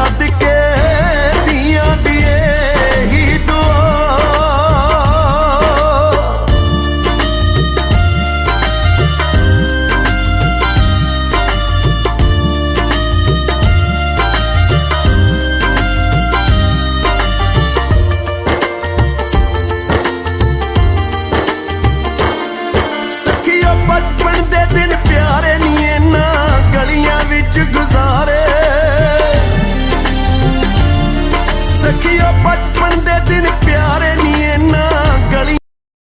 সাদিকে ਬਚਪਨ ਦੇ ਦਿਨ ਪਿਆਰੇ